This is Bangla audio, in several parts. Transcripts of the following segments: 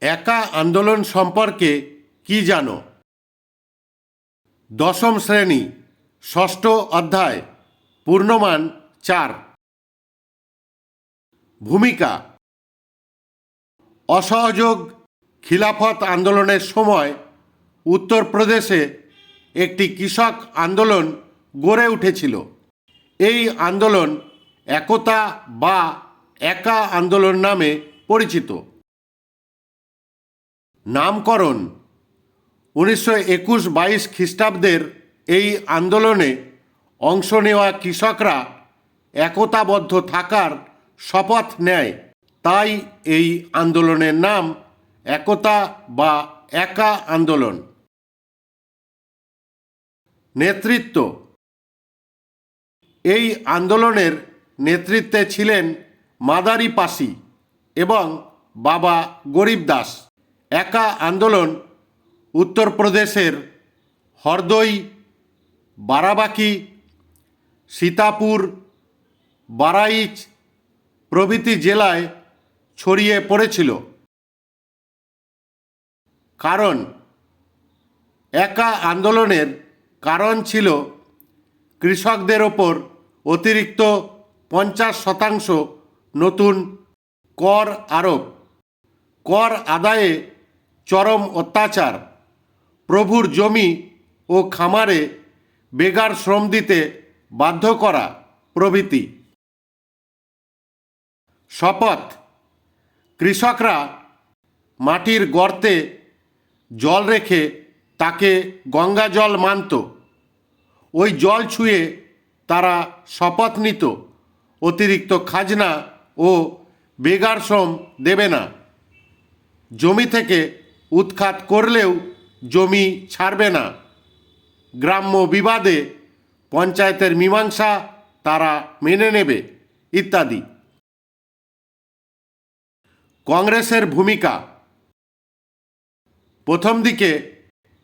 একা আন্দোলন সম্পর্কে কি জানো? দশম শ্রেণি, ষষ্ঠ অধ্যায়, পূর্ণমান চার। ভূমিকা। অসহযোগ খিলাফত আন্দোলনের সময় উত্তরপ্রদেশে একটি কৃষক আন্দোলন গড়ে উঠেছিল। এই আন্দোলন একতা বা একা আন্দোলন নামে পরিচিত। নামকরণ উনিশশো একুশ বাইশ খ্রিস্টাব্দের এই আন্দোলনে অংশ নেওয়া কৃষকরা একতাবদ্ধ থাকার শপথ নেয়। তাই এই আন্দোলনের নাম একতা বা একা আন্দোলন। নেতৃত্ব এই আন্দোলনের নেতৃত্বে ছিলেন মাদারি পাসি এবং বাবা গরিব দাস একা আন্দোলন উত্তরপ্রদেশের হরদই, বারাবাকি, সীতাপুর, বারাইচ প্রভৃতি জেলায় ছড়িয়ে পড়েছিল। কারণ একা আন্দোলনের কারণ ছিল কৃষকদের ওপর অতিরিক্ত পঞ্চাশ শতাংশ নতুন কর আরোপ। কর আদায়ে চরম অত্যাচার, প্রভুর জমি ও খামারে বেগার শ্রম দিতে বাধ্য করা প্রভৃতি। শপথ, কৃষকরা মাটির গর্তে জল রেখে তাকে গঙ্গা জল মানত। ওই জল ছুঁয়ে তারা শপথ নিত, অতিরিক্ত খাজনা ও বেগার শ্রম দেবে না। জমি থেকে উৎখাত করলেও জমি ছাড়বে না। গ্রাম্য বিবাদে পঞ্চায়েতের মীমাংসা তারা মেনে নেবে, ইত্যাদি। কংগ্রেসের ভূমিকা। প্রথম দিকে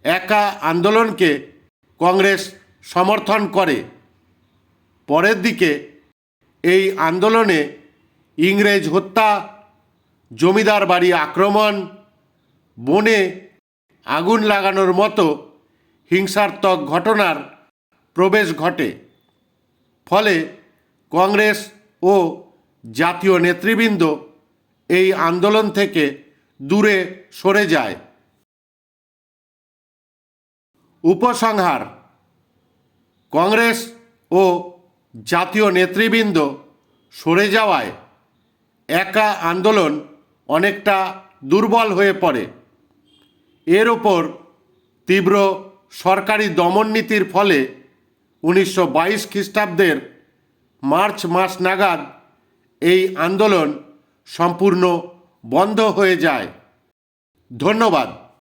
একা আন্দোলনকে কংগ্রেস সমর্থন করে। পরের দিকে এই আন্দোলনে ইংরেজ হত্যা, জমিদার বাড়ি আক্রমণ বনে আগুন লাগানোর মতো হিংসাত্মক ঘটনার প্রবেশ ঘটে। ফলে কংগ্রেস ও জাতীয় নেতৃবৃন্দ এই আন্দোলন থেকে দূরে সরে যায়। উপসংহার, কংগ্রেস ও জাতীয় নেতৃবৃন্দ সরে যাওয়ায় একা আন্দোলন অনেকটা দুর্বল হয়ে পড়ে। এর ওপর তীব্র সরকারি দমন নীতির ফলে উনিশশো বাইশ খ্রিস্টাব্দের মার্চ মাস নাগাদ এই আন্দোলন সম্পূর্ণ বন্ধ হয়ে যায়। ধন্যবাদ।